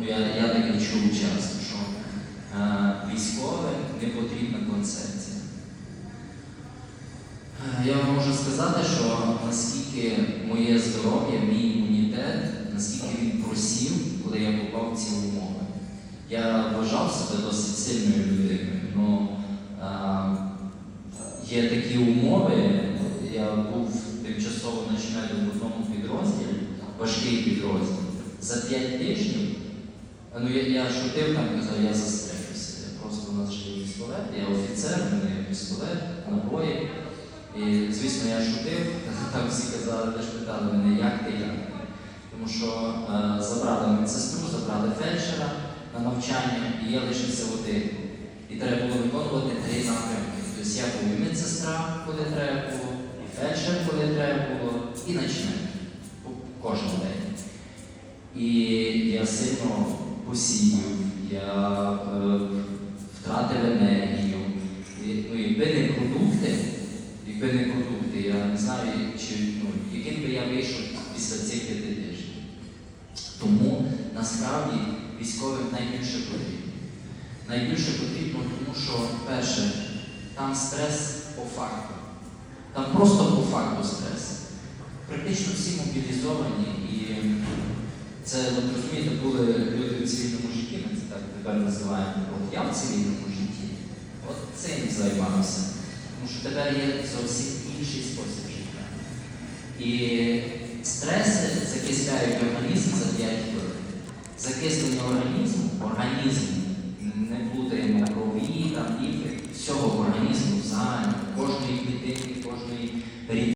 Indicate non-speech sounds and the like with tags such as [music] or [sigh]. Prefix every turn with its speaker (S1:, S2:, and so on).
S1: ну я, я таке чув часто, що е, військовим не потрібна концепція. Е, Я вам можу сказати, що наскільки моє здоров'я, мій імунітет, наскільки він просів, коли я попав в ці умови. Я вважав себе досить сильною людиною. Ну, е, є такі умови, я був тимчасово начальником в одному підрозділі, важкий підрозділ. За 5 тижнів, ну я, я шутив там, казав, я застрелюся. Просто у нас же є пістолет, я офіцер, в мене є пістолет, набої. І, звісно, я шутив, [laughs] там всі казали, теж питали мене, як ти, як. Тому що е, забрали медсестру, забрали фельдшера на навчання, і я лишився один. І треба було виконувати три напрямки. Тобто я був і медсестра, коли треба було, і фельдшер, коли треба було, і начальник кожен день. І я сильно посію, я е, втратив енергію. Ну, якби не продукти, якби не продукти, я не знаю, чи, ну, яким би я вийшов після цих п'яти тижнів. Тому насправді військовим найбільше потрібно. Найбільше потрібно, тому що, перше, там стрес по факту. Там просто по факту стрес. Практично всі мобілізовані і це, от розумієте, були люди в цивільному житті, ми це так тепер називаємо. От я в цивільному житті, от цим займався. Тому що тепер є зовсім інший спосіб життя. І стреси закисляють організм за 5 хвилин. Закислення організму, організм, не плутаємо крові, там, ліки, всього організму в загальному, кожної клітинки, кожної рідини.